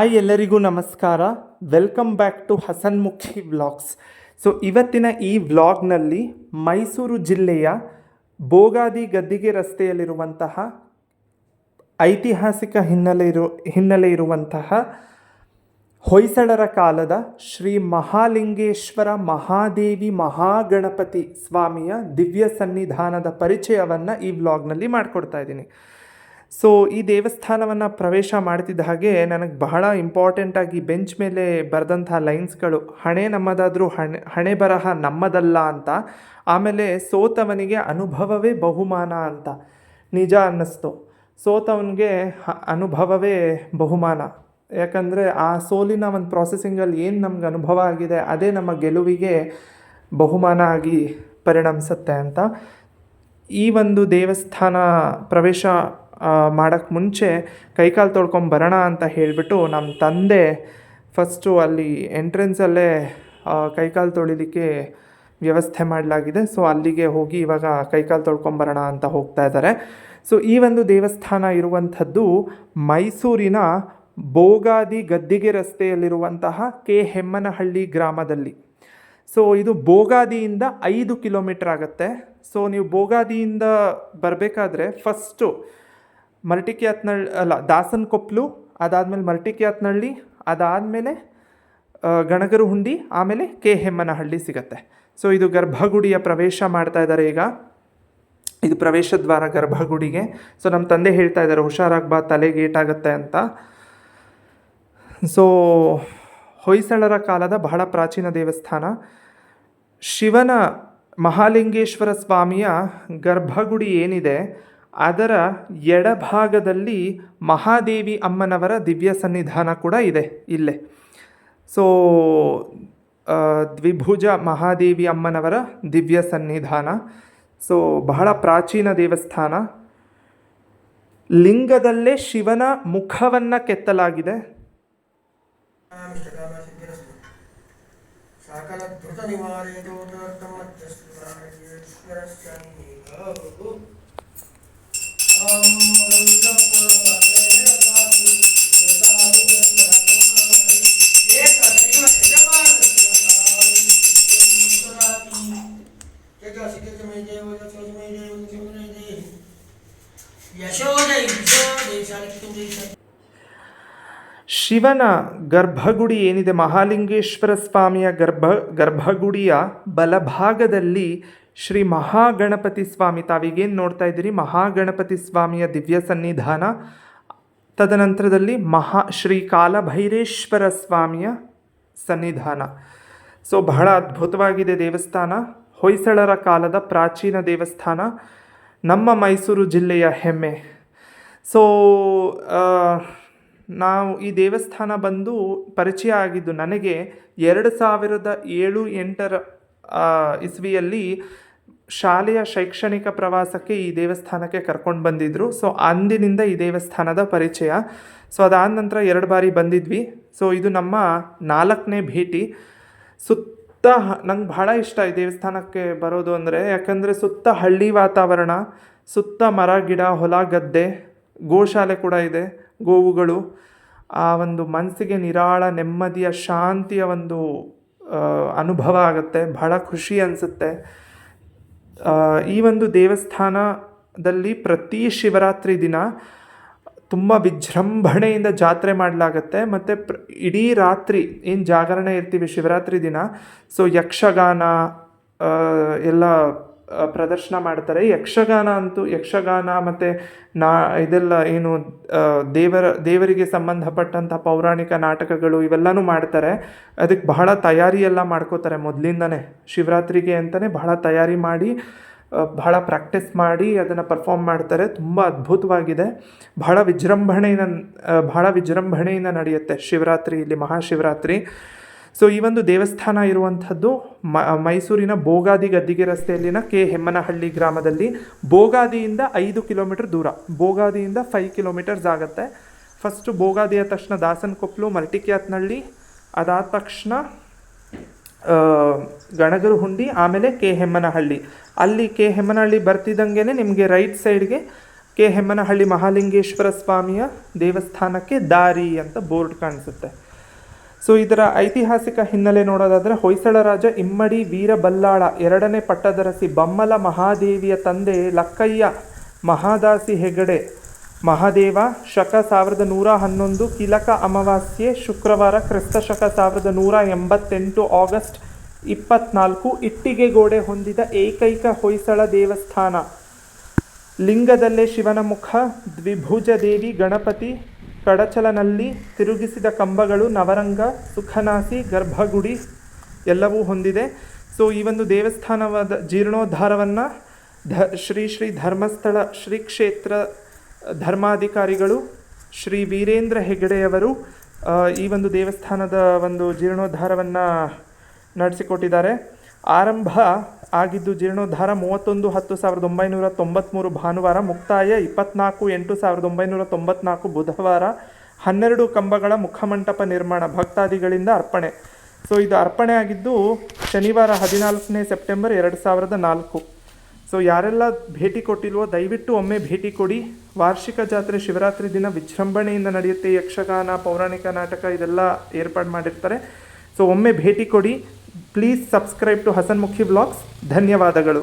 Hi ಎಲ್ಲರಿಗೂ ನಮಸ್ಕಾರ. Welcome back to Hasanmukhi vlogs so ಇವತ್ತಿನ ಈ ವ್ಲಾಗ್ನಲ್ಲಿ ಮೈಸೂರು ಜಿಲ್ಲೆಯ ಬೋಗಾದಿ ಗದ್ದಿಗೆ ರಸ್ತೆಯಲ್ಲಿರುವಂತಹ ಐತಿಹಾಸಿಕ ಹಿನ್ನೆಲೆ ಇರು, ಹಿನ್ನೆಲೆ ಇರುವಂತಹ ಹೊಯ್ಸಳರ ಕಾಲದ ಶ್ರೀ ಮಹಾಲಿಂಗೇಶ್ವರ ಮಹಾದೇವಿ ಮಹಾಗಣಪತಿ ಸ್ವಾಮಿಯ ದಿವ್ಯ ಸನ್ನಿಧಾನದ ಪರಿಚಯವನ್ನು ಈ ವ್ಲಾಗ್ನಲ್ಲಿ ಮಾಡಿಕೊಡ್ತಾ ಇದ್ದೀನಿ. ಸೊ ಈ ದೇವಸ್ಥಾನವನ್ನು ಪ್ರವೇಶ ಮಾಡ್ತಿದ್ದ ಹಾಗೆ ನನಗೆ ಬಹಳ ಇಂಪಾರ್ಟೆಂಟಾಗಿ ಬೆಂಚ್ ಮೇಲೆ ಬರೆದಂಥ ಲೈನ್ಸ್ಗಳು, ಹಣೆ ನಮ್ಮದಾದರೂ ಹಣೆ ಹಣೆ ಬರಹ ನಮ್ಮದಲ್ಲ ಅಂತ, ಆಮೇಲೆ ಸೋತವನಿಗೆ ಅನುಭವವೇ ಬಹುಮಾನ ಅಂತ. ನಿಜ ಅನ್ನಿಸ್ತು. ಸೋತವನಿಗೆ ಅನುಭವವೇ ಬಹುಮಾನ. ಯಾಕಂದರೆ ಆ ಸೋಲಿನ ಒಂದು ಪ್ರಾಸೆಸಿಂಗಲ್ಲಿ ಏನು ನಮ್ಗೆ ಅನುಭವ ಆಗಿದೆ, ಅದೇ ನಮ್ಮ ಗೆಲುವಿಗೆ ಬಹುಮಾನ ಆಗಿ ಪರಿಣಮಿಸುತ್ತೆ ಅಂತ. ಈ ಒಂದು ದೇವಸ್ಥಾನ ಪ್ರವೇಶ ಮಾಡೋಕ್ಕೆ ಮುಂಚೆ ಕೈಕಾಲು ತೊಳ್ಕೊಂಡು ಬರೋಣ ಅಂತ ಹೇಳಿಬಿಟ್ಟು ನಮ್ಮ ತಂದೆ ಫಸ್ಟು ಅಲ್ಲಿ ಎಂಟ್ರೆನ್ಸಲ್ಲೇ ಕೈಕಾಲು ತೊಳಿಲಿಕ್ಕೆ ವ್ಯವಸ್ಥೆ ಮಾಡಲಾಗಿದೆ. ಸೊ ಅಲ್ಲಿಗೆ ಹೋಗಿ ಇವಾಗ ಕೈಕಾಲು ತೊಳ್ಕೊಂಬರೋಣ ಅಂತ ಹೋಗ್ತಾ ಇದ್ದಾರೆ ಸೊ ಈ ಒಂದು ದೇವಸ್ಥಾನ ಇರುವಂಥದ್ದು ಮೈಸೂರಿನ ಬೋಗಾದಿ ಗದ್ದಿಗೆ ರಸ್ತೆಯಲ್ಲಿರುವಂತಹ ಕೆ ಹೆಮ್ಮನಹಳ್ಳಿ ಗ್ರಾಮದಲ್ಲಿ. ಸೊ ಇದು ಬೋಗಾದಿಯಿಂದ ಐದು ಕಿಲೋಮೀಟ್ರ್ ಆಗುತ್ತೆ. ಸೊ ನೀವು ಬೋಗಾದಿಯಿಂದ ಬರಬೇಕಾದ್ರೆ ಫಸ್ಟು ಮರ್ಟಿಕ್ಯಾತ್ನಳ್ಳಿ, ಅಲ್ಲ, ದಾಸನಕೊಪ್ಲು ಅದಾದಮೇಲೆ ಮರ್ಟಿಕ್ಯಾತ್ನಳ್ಳಿ, ಅದಾದಮೇಲೆ ಗಣಗರು ಹುಂಡಿ, ಆಮೇಲೆ ಕೆ. ಹೆಮ್ಮನಹಳ್ಳಿ ಸಿಗತ್ತೆ. ಸೊ ಇದು ಗರ್ಭಗುಡಿಯ ಪ್ರವೇಶ ಮಾಡ್ತಾ ಇದ್ದಾರೆ ಈಗ. ಇದು ಪ್ರವೇಶ ದ್ವಾರ ಗರ್ಭಗುಡಿಗೆ. ಸೊ ನಮ್ಮ ತಂದೆ ಹೇಳ್ತಾ ಇದ್ದಾರೆ ಹುಷಾರಾಗ್ಬಾ ತಲೆಗೆ ಏಟಾಗುತ್ತೆ ಅಂತ. ಸೊ ಹೊಯ್ಸಳರ ಕಾಲದ ಬಹಳ ಪ್ರಾಚೀನ ದೇವಸ್ಥಾನ. ಶಿವನ ಮಹಾಲಿಂಗೇಶ್ವರ ಸ್ವಾಮಿಯ ಗರ್ಭಗುಡಿ ಏನಿದೆ ಅದರ ಎಡಭಾಗದಲ್ಲಿ ಮಹಾದೇವಿ ಅಮ್ಮನವರ ದಿವ್ಯ ಸನ್ನಿಧಾನ ಕೂಡ ಇದೆ ಇಲ್ಲೇ. ಸೊ ದ್ವಿಭುಜ ಮಹಾದೇವಿ ಅಮ್ಮನವರ ದಿವ್ಯ ಸನ್ನಿಧಾನ. ಸೊ ಬಹಳ ಪ್ರಾಚೀನ ದೇವಸ್ಥಾನ. ಲಿಂಗದಲ್ಲೇ ಶಿವನ ಮುಖವನ್ನು ಕೆತ್ತಲಾಗಿದೆ. ಶಿವನ ಗರ್ಭಗುಡಿ ಏನಿದೆ? ಮಹಾಲಿಂಗೇಶ್ವರ ಸ್ವಾಮಿಯ ಗರ್ಭ ಗರ್ಭಗುಡಿಯ ಬಲಭಾಗದಲ್ಲಿ ಶ್ರೀ ಮಹಾಗಣಪತಿ ಸ್ವಾಮಿ. ತಾವೀಗೇನು ನೋಡ್ತಾ ಇದ್ದೀರಿ? ಮಹಾಗಣಪತಿ ಸ್ವಾಮಿಯ ದಿವ್ಯ ಸನ್ನಿಧಾನ. ತದನಂತರದಲ್ಲಿ ಮಹಾ ಶ್ರೀ ಕಾಲಭೈರೇಶ್ವರ ಸ್ವಾಮಿಯ ಸನ್ನಿಧಾನ. ಸೊ, ಬಹಳ ಅದ್ಭುತವಾಗಿದೆ ದೇವಸ್ಥಾನ. ಹೊಯ್ಸಳರ ಕಾಲದ ಪ್ರಾಚೀನ ದೇವಸ್ಥಾನ. ನಮ್ಮ ಮೈಸೂರು ಜಿಲ್ಲೆಯ ಹೆಮ್ಮೆ. ಸೊ ನಾವು ಈ ದೇವಸ್ಥಾನ ಬಂದು ಪರಿಚಯ ಆಗಿದ್ದು ನನಗೆ ಎರಡು ಸಾವಿರದ ಏಳು ಎಂಟರ ಇಸ್ವಿಯಲ್ಲಿ ಶಾಲೆಯ ಶೈಕ್ಷಣಿಕ ಪ್ರವಾಸಕ್ಕೆ ಈ ದೇವಸ್ಥಾನಕ್ಕೆ ಕರ್ಕೊಂಡು ಬಂದಿದ್ದರು ಸೊ ಅಂದಿನಿಂದ ಈ ದೇವಸ್ಥಾನದ ಪರಿಚಯ. ಸೊ ಅದಾದ ನಂತರ ಎರಡು ಬಾರಿ ಬಂದಿದ್ವಿ. ಸೊ ಇದು ನಮ್ಮ ನಾಲ್ಕನೇ ಭೇಟಿ. ಸುತ್ತ ನಂಗೆ ಭಾಳ ಇಷ್ಟ ಈ ದೇವಸ್ಥಾನಕ್ಕೆ ಬರೋದು ಅಂದರೆ, ಯಾಕಂದರೆ ಸುತ್ತ ಹಳ್ಳಿ ವಾತಾವರಣ, ಸುತ್ತ ಮರ, ಗಿಡ, ಹೊಲ, ಗದ್ದೆ, ಗೋಶಾಲೆ ಕೂಡ ಇದೆ, ಗೋವುಗಳು. ಆ ಒಂದು ಮನಸ್ಸಿಗೆ ನಿರಾಳ, ನೆಮ್ಮದಿಯ, ಶಾಂತಿಯ ಒಂದು ಅನುಭವ ಆಗುತ್ತೆ, ಬಹಳ ಖುಷಿ ಅನಿಸುತ್ತೆ. ಈ ಒಂದು ದೇವಸ್ಥಾನದಲ್ಲಿ ಪ್ರತಿ ಶಿವರಾತ್ರಿ ದಿನ ತುಂಬ ವಿಜೃಂಭಣೆಯಿಂದ ಜಾತ್ರೆ ಮಾಡಲಾಗತ್ತೆ. ಮತ್ತು ಪ್ರ, ಇಡೀ ರಾತ್ರಿ ಏನು ಜಾಗರಣೆ ಇರ್ತೀವಿ ಶಿವರಾತ್ರಿ ದಿನ ಸೊ ಯಕ್ಷಗಾನ ಎಲ್ಲ ಪ್ರದರ್ಶನ ಮಾಡ್ತಾರೆ. ಯಕ್ಷಗಾನ ಅಂತೂ ಯಕ್ಷಗಾನ ಮತ್ತು ನಾ ಇದೆಲ್ಲ ಏನು ದೇವರ, ದೇವರಿಗೆ ಸಂಬಂಧಪಟ್ಟಂಥ ಪೌರಾಣಿಕ ನಾಟಕಗಳು ಇವೆಲ್ಲನೂ ಮಾಡ್ತಾರೆ. ಅದಕ್ಕೆ ಬಹಳ ತಯಾರಿ ಎಲ್ಲ ಮಾಡ್ಕೋತಾರೆ ಮೊದಲಿಂದನೇ. ಶಿವರಾತ್ರಿಗೆ ಅಂತಲೇ ಬಹಳ ತಯಾರಿ ಮಾಡಿ ಬಹಳ ಪ್ರಾಕ್ಟೀಸ್ ಮಾಡಿ ಅದನ್ನು ಪರ್ಫಾರ್ಮ್ ಮಾಡ್ತಾರೆ. ತುಂಬ ಅದ್ಭುತವಾಗಿದೆ. ಬಹಳ ವಿಜೃಂಭಣೆಯಿಂದ ಬಹಳ ವಿಜೃಂಭಣೆಯಿಂದ ನಡೆಯುತ್ತೆ ಶಿವರಾತ್ರಿ, ಇಲ್ಲಿ ಮಹಾಶಿವರಾತ್ರಿ. ಸೊ ಈ ಒಂದು ದೇವಸ್ಥಾನ ಇರುವಂಥದ್ದು ಮೈಸೂರಿನ ಬೋಗಾದಿ ಗದ್ದಿಗೆ ರಸ್ತೆಯಲ್ಲಿನ ಕೆ ಹೆಮ್ಮನಹಳ್ಳಿ ಗ್ರಾಮದಲ್ಲಿ. ಬೋಗಾದಿಯಿಂದ ಐದು ಕಿಲೋಮೀಟರ್ ದೂರ. ಬೋಗಾದಿಯಿಂದ ಫೈವ್ ಕಿಲೋಮೀಟರ್ಸ್ ಆಗುತ್ತೆ. ಫಸ್ಟು ಬೋಗಾದಿ ಆದ ತಕ್ಷಣ ದಾಸನಕೊಪ್ಪಲು ಮಲ್ಟಿಕ್ಯಾತ್ನಳ್ಳಿ, ಅದಾದ ತಕ್ಷಣ ಗಣಗರು ಹುಂಡಿ ಆಮೇಲೆ ಕೆ ಹೆಮ್ಮನಹಳ್ಳಿ. ಅಲ್ಲಿ ಕೆ ಹೆಮ್ಮನಹಳ್ಳಿ ಬರ್ತಿದ್ದಂಗೆ ನಿಮಗೆ ರೈಟ್ ಸೈಡ್ಗೆ ಕೆ ಹೆಮ್ಮನಹಳ್ಳಿ ಮಹಾಲಿಂಗೇಶ್ವರ ಸ್ವಾಮಿಯ ದೇವಸ್ಥಾನಕ್ಕೆ ದಾರಿ ಅಂತ ಬೋರ್ಡ್ ಕಾಣಿಸುತ್ತೆ. ಸೊ ಇದರ ಐತಿಹಾಸಿಕ ಹಿನ್ನೆಲೆ ನೋಡೋದಾದರೆ ಹೊಯ್ಸಳ ರಾಜ ಇಮ್ಮಡಿ ವೀರಬಲ್ಲಾಳ ಎರಡನೇ ಪಟ್ಟದರಸಿ ಬಮ್ಮಲ ಮಹಾದೇವಿಯ ತಂದೆ ಲಕ್ಕಯ್ಯ ಮಹಾದಾಸಿ ಹೆಗಡೆ ಮಹಾದೇವ ಶಕ ಸಾವಿರದ ನೂರ ಹನ್ನೊಂದು ಕಿಲಕ ಅಮಾವಾಸ್ಯೆ ಶುಕ್ರವಾರ ಕ್ರಿಸ್ತ ಶಕ ಸಾವಿರದ ನೂರ ಎಂಬತ್ತೆಂಟು ಆಗಸ್ಟ್ ಇಪ್ಪತ್ನಾಲ್ಕು ಇಟ್ಟಿಗೆ ಗೋಡೆ ಹೊಂದಿದ ಏಕೈಕ ಹೊಯ್ಸಳ ದೇವಸ್ಥಾನ. ಲಿಂಗದಲ್ಲೇ ಶಿವನ ಮುಖ ದ್ವಿಭುಜ ದೇವಿ ಗಣಪತಿ ಕಡಚಲನಲ್ಲಿ ತಿರುಗಿಸಿದ ಕಂಬಗಳು ನವರಂಗ, ಸುಖನಾಸಿ, ಗರ್ಭಗುಡಿ ಎಲ್ಲವೂ ಹೊಂದಿದೆ. ಸೊ ಈ ಒಂದು ದೇವಸ್ಥಾನವಾದ ಜೀರ್ಣೋದ್ಧಾರವನ್ನು ಧ, ಶ್ರೀ ಶ್ರೀ ಧರ್ಮಸ್ಥಳ, ಶ್ರೀ ಕ್ಷೇತ್ರ ಧರ್ಮಾಧಿಕಾರಿಗಳು ಶ್ರೀ ವೀರೇಂದ್ರ ಹೆಗಡೆಯವರು ಈ ಒಂದು ದೇವಸ್ಥಾನದ ಒಂದು ಜೀರ್ಣೋದ್ಧಾರವನ್ನು ನಡೆಸಿಕೊಟ್ಟಿದ್ದಾರೆ. ಆರಂಭ ಆಗಿದ್ದು ಜೀರ್ಣೋದ್ಧಾರ ಮೂವತ್ತೊಂದು, ಹತ್ತು ಸಾವಿರದ ಒಂಬೈನೂರ ತೊಂಬತ್ತ್ಮೂರು ಭಾನುವಾರ ಮುಕ್ತಾಯ, ಇಪ್ಪತ್ನಾಲ್ಕು, ಎಂಟು ಸಾವಿರದ ಒಂಬೈನೂರ ತೊಂಬತ್ನಾಲ್ಕು, ಬುಧವಾರ ಹನ್ನೆರಡು ಕಂಬಗಳ ಮುಖಮಂಟಪ ನಿರ್ಮಾಣ, ಭಕ್ತಾದಿಗಳಿಂದ ಅರ್ಪಣೆ. ಸೊ, ಇದು ಅರ್ಪಣೆ ಆಗಿದ್ದು ಶನಿವಾರ ಹದಿನಾಲ್ಕನೇ ಸೆಪ್ಟೆಂಬರ್ ಎರಡು ಸಾವಿರದ ನಾಲ್ಕು. ಸೊ, ಯಾರೆಲ್ಲ ಭೇಟಿ ಕೊಟ್ಟಿಲ್ವೋ, ದಯವಿಟ್ಟು ಒಮ್ಮೆ ಭೇಟಿ ಕೊಡಿ. ವಾರ್ಷಿಕ ಜಾತ್ರೆ, ಶಿವರಾತ್ರಿ ದಿನ ವಿಜೃಂಭಣೆಯಿಂದ ನಡೆಯುತ್ತೆ. ಯಕ್ಷಗಾನ, ಪೌರಾಣಿಕ ನಾಟಕ, ಇದೆಲ್ಲ ಏರ್ಪಾಡು ಮಾಡಿರ್ತಾರೆ. ಸೊ, ಒಮ್ಮೆ ಭೇಟಿ ಕೊಡಿ. Please subscribe to Hasanmukhi vlogs ಧನ್ಯವಾದಗಳು